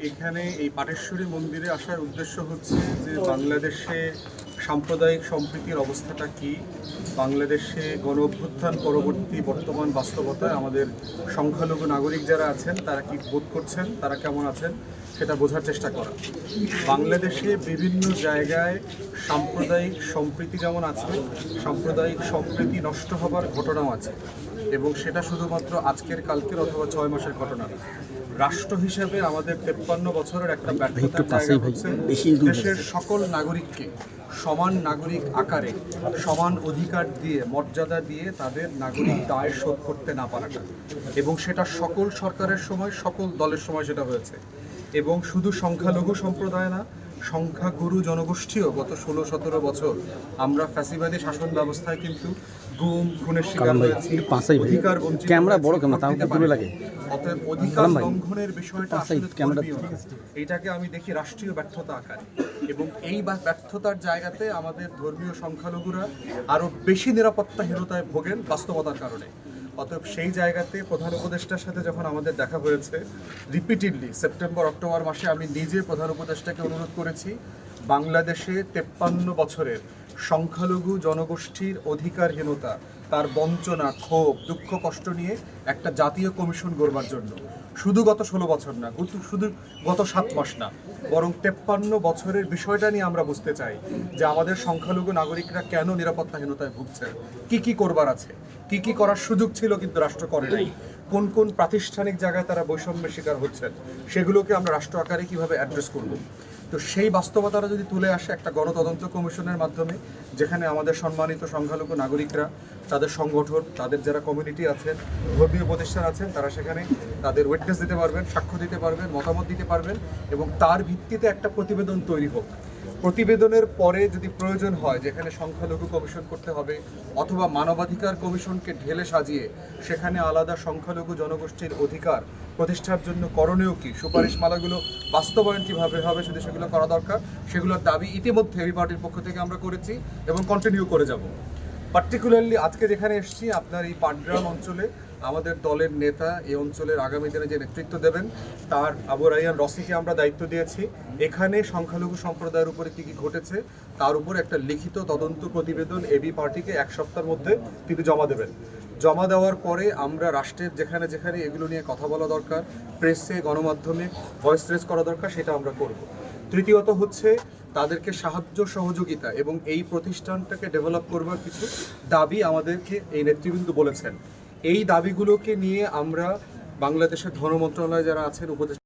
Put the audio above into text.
এখানে এই পাটেশ্বরী মন্দিরে আসার উদ্দেশ্য হচ্ছে যে বাংলাদেশে সাম্প্রদায়িক সম্প্রীতির অবস্থাটা কি? বাংলাদেশে গণ অভ্যুত্থান পরবর্তী বর্তমান বাস্তবতায় আমাদের সংখ্যালঘু নাগরিক যারা আছেন তারা কি বোধ করছেন? তারা কেমন আছেন? সেটা বোঝার চেষ্টা করা। বাংলাদেশে বিভিন্ন জায়গায় সাম্প্রদায়িক সম্প্রীতি যেমন আছে সাম্প্রদায়িক সম্প্রীতি নষ্ট হবার ঘটনাও আছে। এবং সেটা শুধুমাত্র আজকের কালকের অথবা ছয় মাসের ঘটনা রাষ্ট্র হিসেবে আমাদের তেপ্পান্ন বছরের একটা ব্যর্থতার জায়গা হচ্ছে দেশের সকল নাগরিককে সমান নাগরিক আকারে, সমান অধিকার দিয়ে, মর্যাদা দিয়ে তাদের নাগরিক দায় শোধ করতে না পারাটা। এবং সেটা সকল সরকারের সময়, সকল দলের সময় সেটা হয়েছে। এবং শুধু সংখ্যালঘু সম্প্রদায় না সংখ্যাগুরু জনগোষ্ঠীও গত ষোলো সতেরো বছর আমরা ফ্যাসিবাদী শাসন ব্যবস্থায় কিন্তু গুম খুনের শিকার হয়েছি। অধিকার ক্যামেরা বড় ক্যামেরা, তাও করতে খুব দূরে পারিনি। লাগে। অতএব অধিকার কালাম ভাই, লঙ্ঘনের বিষয়টা আসলে। এটাকে আমি দেখি রাষ্ট্রীয় ব্যর্থতা আকারে এবং এই ব্যর্থতার জায়গাতে আমাদের ধর্মীয় সংখ্যালঘুরা আরও বেশি নিরাপত্তাহীনতায় ভোগেন বাস্তবতার কারণে অতএব সেই জায়গাতে প্রধান উপদেষ্টার সাথে যখন আমাদের দেখা হয়েছে রিপিটেডলি সেপ্টেম্বর অক্টোবর মাসে আমি নিজে প্রধান উপদেষ্টাকে অনুরোধ করেছি, বাংলাদেশে তেপ্পান্ন বছরের সংখ্যালঘু জনগোষ্ঠীর অধিকারহীনতা, তার বঞ্চনা, ক্ষোভ, দুঃখ, কষ্ট নিয়ে একটা জাতীয় কমিশন গড়বার জন্য। শুধু গত ষোলো বছর না শুধু গত সাত মাস না, বরং তেপ্পান্ন বছরের বিষয়টা নিয়ে আমরা বুঝতে চাই যে আমাদের সংখ্যালঘু নাগরিকরা কেন নিরাপত্তাহীনতায় ভুগছে, কি কি করবার আছে, কি কি করার সুযোগ ছিল কিন্তু রাষ্ট্র করে নাই, কোন কোন প্রাতিষ্ঠানিক জায়গায় তারা বৈষম্যের শিকার হচ্ছেন, সেগুলোকে আমরা রাষ্ট্র আকারে কীভাবে অ্যাড্রেস করব? তো সেই বাস্তবতাটা যদি তুলে আসে একটা গণতদন্ত কমিশনের মাধ্যমে, যেখানে আমাদের সম্মানিত সংখ্যালঘু নাগরিকরা, তাদের সংগঠন, তাদের যারা কমিউনিটি আছেন, ধর্মীয় প্রতিষ্ঠান আছেন, তারা সেখানে তাদের ওয়েটনেস দিতে পারবেন, সাক্ষ্য দিতে পারবেন, মতামত দিতে পারবেন এবং তার ভিত্তিতে একটা প্রতিবেদন তৈরি হোক। প্রতিবেদনের পরে যদি প্রয়োজন হয়, যেখানে সংখ্যালঘু কমিশন করতে হবে অথবা মানবাধিকার কমিশনকে ঢেলে সাজিয়ে সেখানে আলাদা সংখ্যালঘু জনগোষ্ঠীর অধিকার প্রতিষ্ঠার জন্য করণীয় কি? সুপারিশমালাগুলো বাস্তবায়ন কীভাবে হবে শুধু সেগুলো করা দরকার? সেগুলোর দাবি ইতিমধ্যে এই পার্টির পক্ষ থেকে আমরা করেছি এবং কন্টিনিউ করে যাব। পার্টিকুলারলি আজকে যেখানে এসেছি, আপনার এই পাটগ্রাম অঞ্চলে আমাদের দলের নেতা এই অঞ্চলের আগামী দিনে যে নেতৃত্ব দেবেন, তার আবু রাইয়ান রসিকে আমরা দায়িত্ব দিয়েছি। এখানে সংখ্যালঘু সম্প্রদায়ের উপরে কি কি ঘটেছে, তার উপর একটা লিখিত তদন্ত প্রতিবেদন এবি পার্টিকে এক সপ্তাহের মধ্যে তিনি জমা দেবেন। জমা দেওয়ার পরে আমরা রাষ্ট্রের যেখানে যেখানে এগুলো নিয়ে কথা বলা দরকার, প্রেসে, গণমাধ্যমে ভয়েস রেস করা দরকার, সেটা আমরা করব। তৃতীয়ত হচ্ছে তাদেরকে সাহায্য সহযোগিতা এবং এই প্রতিষ্ঠানটাকে ডেভেলপ করবার কিছু দাবি আমাদেরকে এই নেতৃবৃন্দ বলেছেন। এই দাবিগুলোকে নিয়ে আমরা বাংলাদেশের ধর্ম মন্ত্রণালয় যারা আছেন উপদেশ